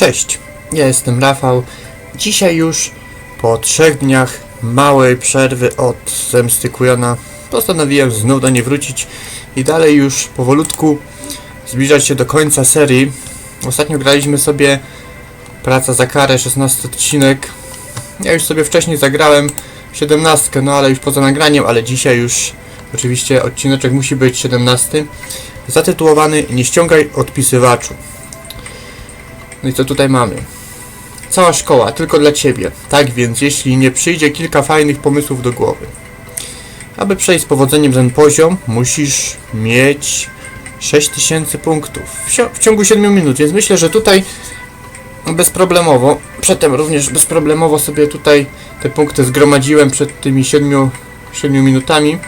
Cześć, ja jestem Rafał. Dzisiaj już po trzech dniach małej przerwy od zemsty postanowiłem znów do niej wrócić i dalej już powolutku zbliżać się do końca serii. Ostatnio graliśmy sobie Praca za karę, 16 odcinek. Ja już sobie wcześniej zagrałem 17, no ale już poza nagraniem, ale dzisiaj już oczywiście odcineczek musi być 17. Zatytułowany Nie ściągaj odpisywaczu. No i co tutaj mamy? Cała szkoła, tylko dla Ciebie. Tak więc, jeśli nie przyjdzie kilka fajnych pomysłów do głowy. Aby przejść z powodzeniem ten poziom, musisz mieć 6000 punktów w, ciągu 7 minut, więc myślę, że tutaj bezproblemowo, przedtem również bezproblemowo sobie tutaj te punkty zgromadziłem przed tymi 7, 7 minutami.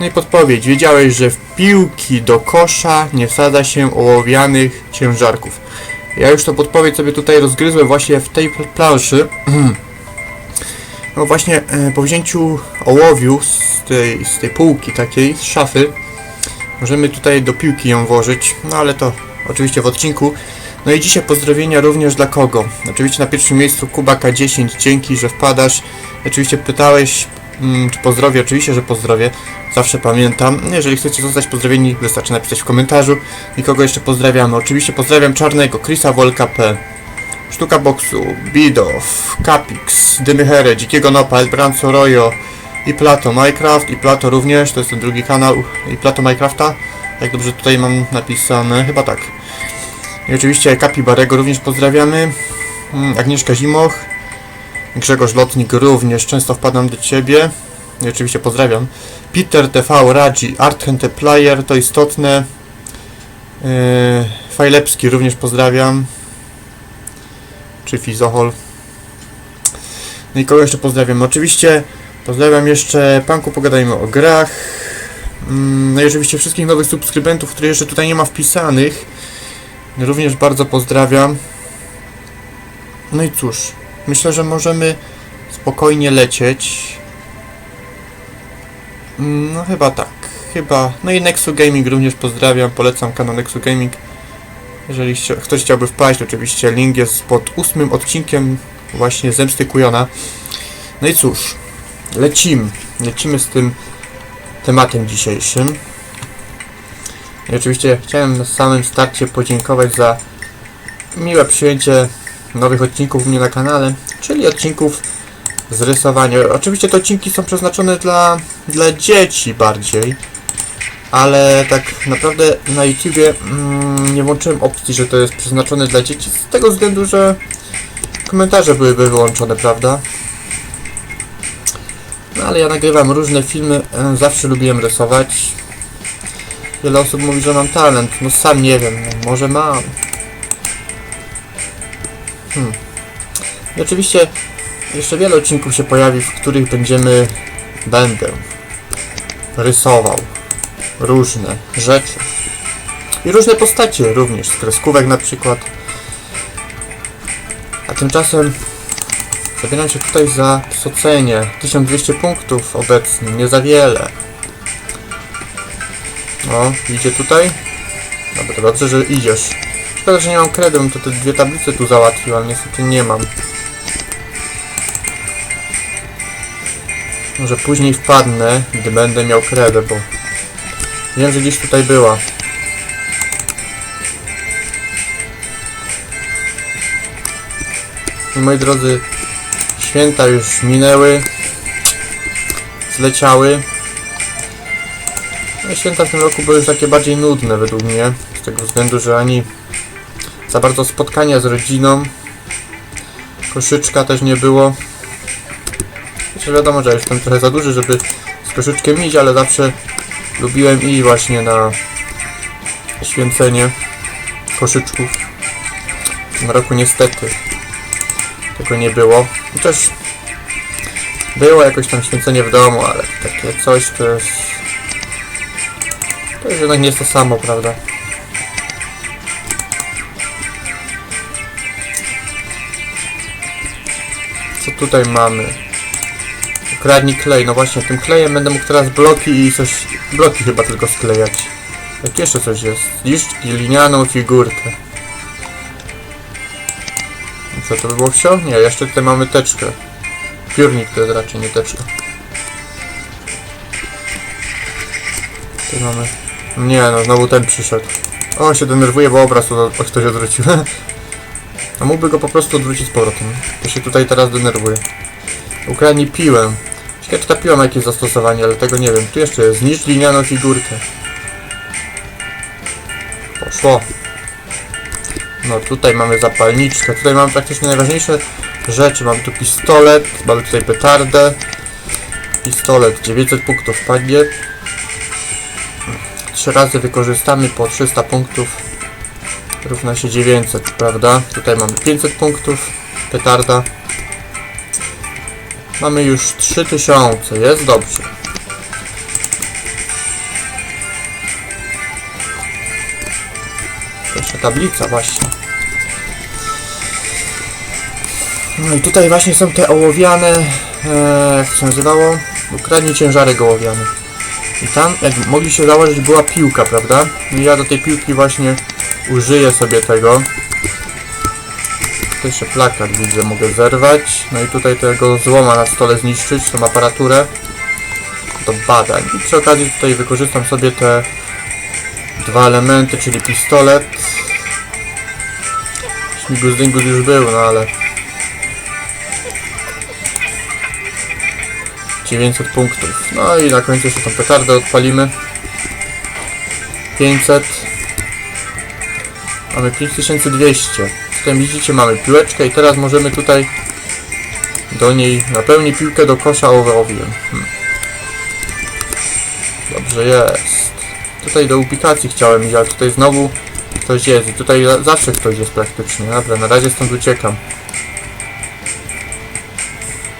No i podpowiedź, wiedziałeś, że w piłki do kosza nie wsadza się ołowianych ciężarków. Ja już to podpowiedź sobie tutaj rozgryzłem właśnie w tej pl- planszy. No właśnie e, po wzięciu ołowiu z tej, z tej półki takiej, z szafy, możemy tutaj do piłki ją włożyć, no ale to oczywiście w odcinku. No i dzisiaj pozdrowienia również dla kogo? Oczywiście na pierwszym miejscu Kubaka 10, dzięki, że wpadasz. Oczywiście pytałeś, mm, czy pozdrowię, oczywiście, że pozdrowię, zawsze pamiętam. Jeżeli chcecie zostać pozdrowieni, wystarczy napisać w komentarzu. I kogo jeszcze pozdrawiamy? Oczywiście pozdrawiam Czarnego, Chrisa Wolka P, Sztuka Boksu, Bidow, Capix, Dymyhere, Dzikiego Nopa, Elbranco Royo i Plato Minecraft i Plato również, to jest ten drugi kanał i Plato Minecrafta. Jak dobrze tutaj mam napisane, chyba tak. I oczywiście Kapibarego również pozdrawiamy. Mm, Agnieszka Zimoch. Grzegorz Lotnik również często wpadam do Ciebie. I oczywiście pozdrawiam. Peter TV, Radzi, Art Player, to istotne. Yy, Fajlepski również pozdrawiam. Czy Fizohol. No i kogo jeszcze pozdrawiam? Oczywiście pozdrawiam jeszcze Panku, pogadajmy o grach. Mm, No i oczywiście wszystkich nowych subskrybentów, których jeszcze tutaj nie ma wpisanych. Również bardzo pozdrawiam. No i cóż, myślę, że możemy spokojnie lecieć. Mm, No chyba tak, chyba. No i Nexu Gaming również pozdrawiam, polecam kanał Nexu Gaming. Jeżeli chcia- ktoś chciałby wpaść, oczywiście link jest pod ósmym odcinkiem właśnie Zemsty Kujona. No i cóż, lecimy, lecimy z tym tematem dzisiejszym. I oczywiście chciałem na samym starcie podziękować za miłe przyjęcie nowych odcinków u mnie na kanale, czyli odcinków z rysowania. Oczywiście te odcinki są przeznaczone dla, dla dzieci bardziej, ale tak naprawdę na YouTubie mm, nie włączyłem opcji, że to jest przeznaczone dla dzieci, z tego względu, że komentarze byłyby wyłączone, prawda? No ale ja nagrywam różne filmy, e, zawsze lubiłem rysować, Wiele osób mówi, że mam talent. No sam nie wiem, może mam. Hmm. I oczywiście jeszcze wiele odcinków się pojawi, w których będziemy, będę rysował różne rzeczy. I różne postacie również, z kreskówek na przykład. A tymczasem zabieram się tutaj za socenie. 1200 punktów obecnie, nie za wiele. O, idzie tutaj? Dobra, dobrze, że idziesz. Szkoda, że nie mam kredy, bym to te dwie tablice tu załatwił, ale niestety nie mam. Może później wpadnę, gdy będę miał kredę, bo wiem, że gdzieś tutaj była. I moi drodzy, święta już minęły, zleciały. No, święta w tym roku były już takie bardziej nudne według mnie, z tego względu, że ani za bardzo spotkania z rodziną, koszyczka też nie było. Znaczy wiadomo, że jestem trochę za duży, żeby z koszyczkiem iść, ale zawsze lubiłem iść właśnie na święcenie koszyczków. W tym roku niestety tego nie było. Chociaż było jakoś tam święcenie w domu, ale takie coś to jest to już jednak nie jest to samo, prawda? Tutaj mamy? Ukradnij klej. No właśnie, tym klejem będę mógł teraz bloki i coś... Bloki chyba tylko sklejać. Jak jeszcze coś jest? Liszczki, linianą figurkę. Co to by było wsio? Nie, jeszcze tutaj mamy teczkę. Piórnik to jest raczej nie teczka. Tutaj mamy... Nie no, znowu ten przyszedł. O, się denerwuje, bo obraz od- ktoś odwrócił. A mógłby go po prostu odwrócić z powrotem. To się tutaj teraz denerwuje. Ukradnij piłę. Ciekawe czy ta piła ma jakieś zastosowanie, ale tego nie wiem. Tu jeszcze jest. Zniszcz linianą figurkę. Poszło. No tutaj mamy zapalniczkę. Tutaj mamy praktycznie najważniejsze rzeczy. Mamy tu pistolet, mamy tutaj petardę. Pistolet 900 punktów padnie. Trzy razy wykorzystamy po 300 punktów. Równa się 900, prawda? Tutaj mamy 500 punktów. Petarda. Mamy już 3000, jest dobrze. Jeszcze tablica właśnie. No i tutaj właśnie są te ołowiane, e, jak to się nazywało? Ukradnij ciężarek ołowiany. I tam, jak mogliście założyć, była piłka, prawda? No i ja do tej piłki właśnie użyję sobie tego. Tu jeszcze plakat widzę, mogę zerwać. No i tutaj tego złoma na stole zniszczyć, tą aparaturę do badań. I przy okazji tutaj wykorzystam sobie te dwa elementy, czyli pistolet. Śmigus dyngus już był, no ale 900 punktów. No i na końcu jeszcze tą petardę odpalimy. 500. Mamy 5200. Tutaj widzicie, mamy piłeczkę i teraz możemy tutaj do niej napełnić piłkę do kosza owołowiem. Hmm. Dobrze jest. Tutaj do ubikacji chciałem iść, ale tutaj znowu ktoś jest i tutaj za- zawsze ktoś jest praktycznie. Dobra, na razie stąd uciekam.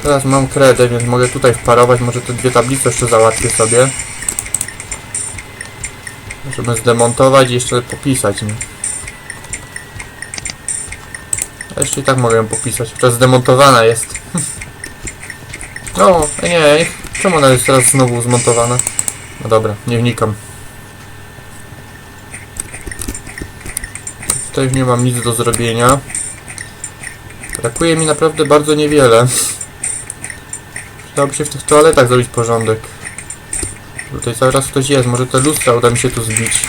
Teraz mam kredę, więc mogę tutaj wparować, może te dwie tablice jeszcze załatwię sobie. Żeby zdemontować i jeszcze popisać. Nie? Jeszcze i tak mogę ją popisać, chociaż zdemontowana jest. No, nie, czemu ona jest teraz znowu zmontowana? No dobra, nie wnikam. Tutaj nie mam nic do zrobienia. Brakuje mi naprawdę bardzo niewiele. Przydałoby się w tych toaletach zrobić porządek. Tutaj cały raz ktoś jest, może te lustra uda mi się tu zbić.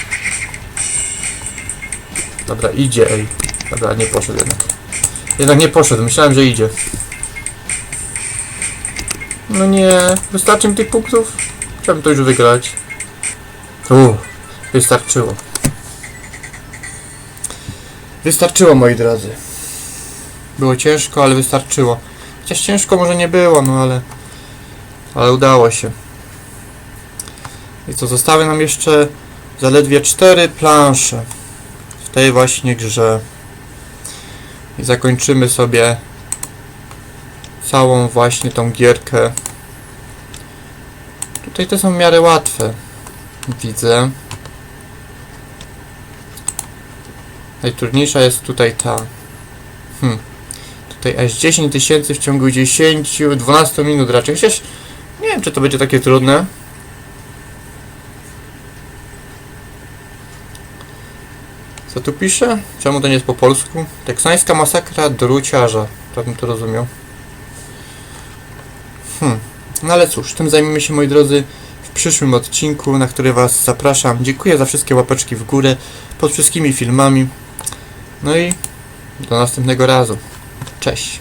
Dobra, idzie, ej. Dobra, nie poszedł jednak. Jednak nie poszedł, myślałem, że idzie. No nie, wystarczy mi tych punktów? Chciałbym to już wygrać. Uuu, wystarczyło. Wystarczyło, moi drodzy. Było ciężko, ale wystarczyło. Chociaż ciężko może nie było, no ale... Ale udało się. I co, zostały nam jeszcze zaledwie cztery plansze w tej właśnie grze. I zakończymy sobie całą właśnie tą gierkę. Tutaj te są w miarę łatwe. Widzę. Najtrudniejsza jest tutaj ta. Hmm. Tutaj aż 10 tysięcy w ciągu 10-12 minut raczej. Chociaż nie wiem, czy to będzie takie trudne. Tu pisze? Czemu to nie jest po polsku? Teksańska masakra druciarza. Tak bym to rozumiał. Hmm. No ale cóż, tym zajmiemy się moi drodzy w przyszłym odcinku, na który Was zapraszam. Dziękuję za wszystkie łapeczki w górę pod wszystkimi filmami. No i do następnego razu. Cześć.